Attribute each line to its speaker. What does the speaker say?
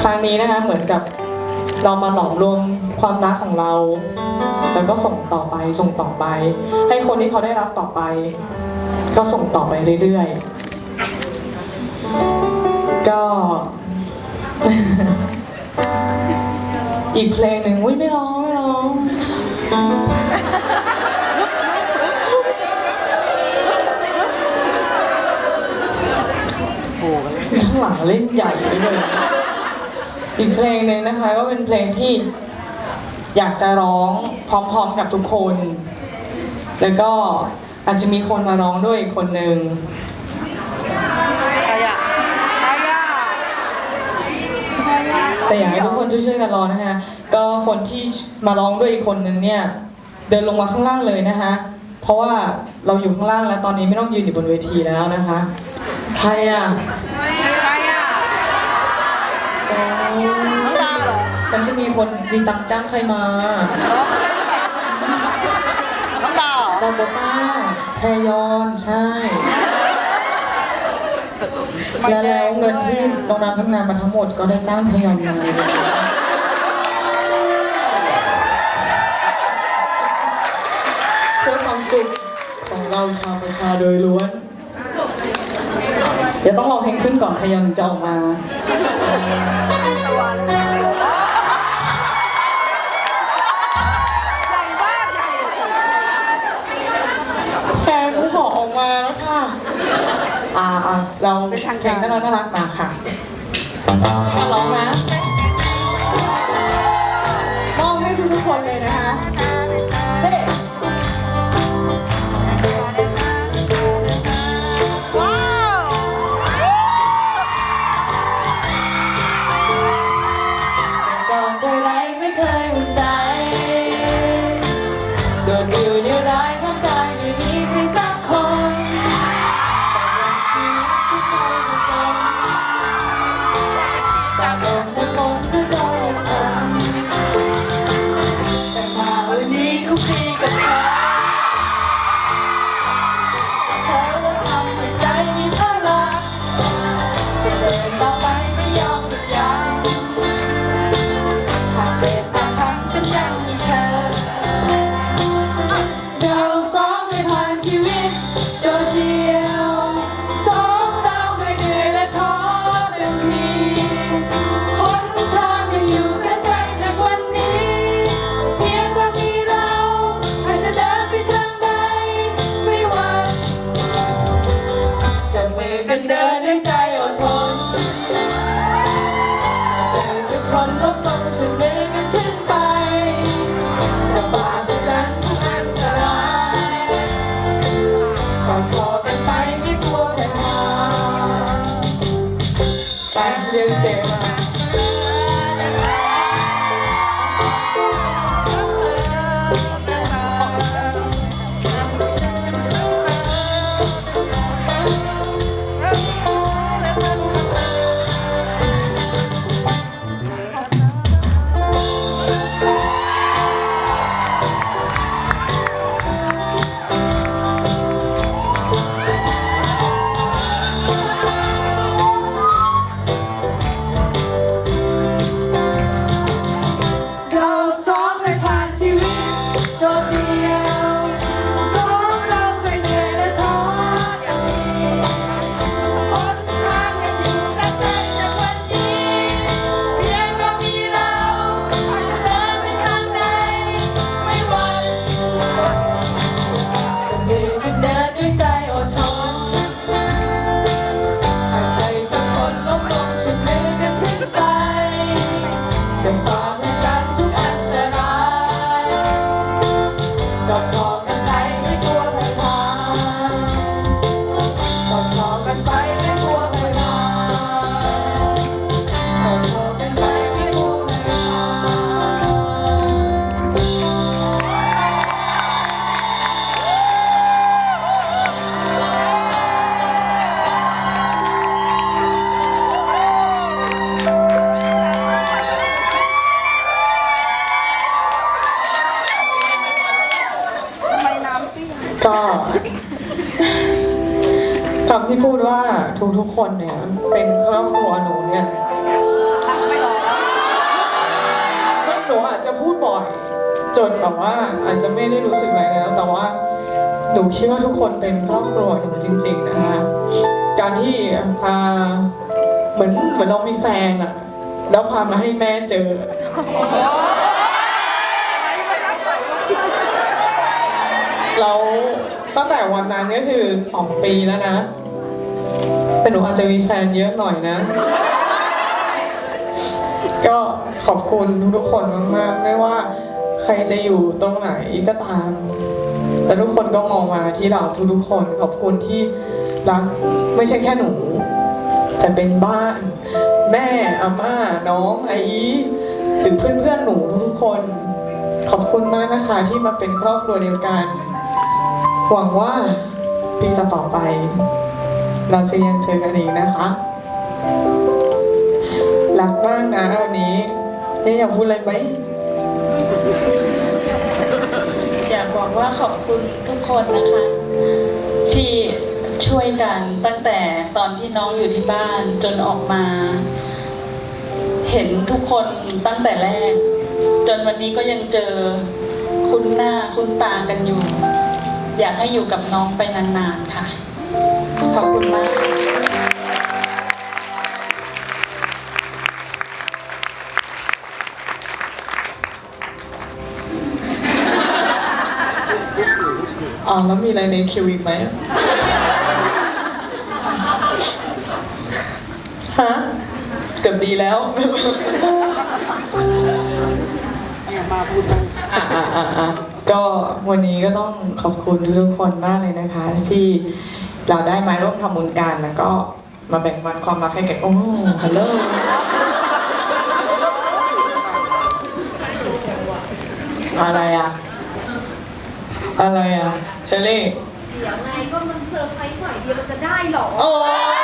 Speaker 1: ครั้งนี้นะคะเหมือนกับเรามาหลอมรวมความรักของเรา แล้วก็ส่งต่อไปส่งต่อไป ให้คนที่เขาได้รับต่อไป ก็ส่งต่อไปเรื่อยๆ ก็ อีกเพลงหนึ่งอุ้ยไม่ร้องไม่ร้องข้างหลังเล่นใหญ่ด้วย อีกเพลงหนึ่งนะคะก็เป็นเพลงที่อยากจะร้องพร้อมๆกับทุกคน แล้วก็อาจจะมีคนมาร้องด้วยอีกคนหนึ่ง
Speaker 2: ใครอะใครอะใครอะ
Speaker 1: แต่อยากให้ทุกคนช่วยๆกันร้องนะคะ ก็คนที่มาร้องด้วยอีกคนหนึ่งเนี่ย เดินลงมาข้างล่างเลยนะคะ เพราะว่าเราอยู่ข้างล่างแล้วตอนนี้ไม่ต้องยืนอยู่บนเวทีแล้วนะคะ ใครอะ
Speaker 2: ใครอะ น้องดาวเหรอ
Speaker 1: ฉันจะมีคนมีตังค์จ้างใครมา
Speaker 2: น้องดาวเหรอ
Speaker 1: ดาโบต้าแพยอนใช่ และแล้วเงินที่น้องน้ำทำงานมาทั้งหมดก็ได้จ้างแพยอนมาเพื่อความสุขของเราชาวประชาโดยล้วน เดี๋ยวต้องรอเพลงขึ้นก่อนแพยอนจะออกมา อ่าอ่าเราเพลงน่ารักน่ารักมาค่ะมาร้องนะมอบให้ทุกๆคนเลยนะคะ ไป คำที่พูดว่าทุกๆคนเนี่ย เป็นครอบครัวหนูเนี่ยก็หนูอาจจะพูดบ่
Speaker 2: อย
Speaker 1: จนแบบว่าอาจจะไม่ได้รู้สึกอะไรแล้ว แต่ว่าหนูคิดว่าทุกคนเป็นครอบครัวหนูจริง ๆ นะคะการที่พาเหมือนเหมือนเรามีแฟนอะแล้วพามาให้แม่เจอเรา ตั้งแต่วันนั้นก็คือสองปีแล้วนะ แต่หนูอาจจะมีแฟนเยอะหน่อยนะ ก็ขอบคุณทุกๆคนมากๆ ไม่ว่าใครจะอยู่ตรงไหนก็ตาม แต่ทุกคนก็มองมาที่เราทุกๆคน ขอบคุณที่รักไม่ใช่แค่หนู แต่เป็นบ้าน แม่อาม่าน้องไอหรือเพื่อนๆหนูทุกๆคน ขอบคุณมากนะคะที่มาเป็นครอบครัวเดียวกัน หวังว่าปีต่อๆไป เราจะยังเจอกันอีกนะคะ รักมากนะวันนี้นี่อยากพูดอะไรไหม
Speaker 3: อยากบอกว่าขอบคุณทุกคนนะคะ ที่ช่วยกันตั้งแต่ตอนที่น้องอยู่ที่บ้านจนออกมา เห็นทุกคนตั้งแต่แรก จนวันนี้ก็ยังเจอคุ้นหน้าคุ้นตากันอยู่ อยากให้อยู่กับน้องไปนานๆค่ะ ขอบคุณมาก
Speaker 1: อ๋อแล้วมีอะไรในคิวอีกไหมฮะเกือบดีแล้ว
Speaker 2: เนี่ยมาพูดบ้าง
Speaker 1: อะอะอะอะ ก็วันนี้ก็ต้องขอบคุณทุกๆคนมากเลยนะคะ ที่เราได้มาร่วมทำบุญกันแล้วก็มาแบ่งปันความรักให้กันโอ้ฮัลโหลอะไรอะ อะไรอะเชอรี่
Speaker 4: เดี๋ยวไงก็มันเซอร์ไพรส์หน่อยเดียวมันจะได้เหรอ
Speaker 1: โอ้ย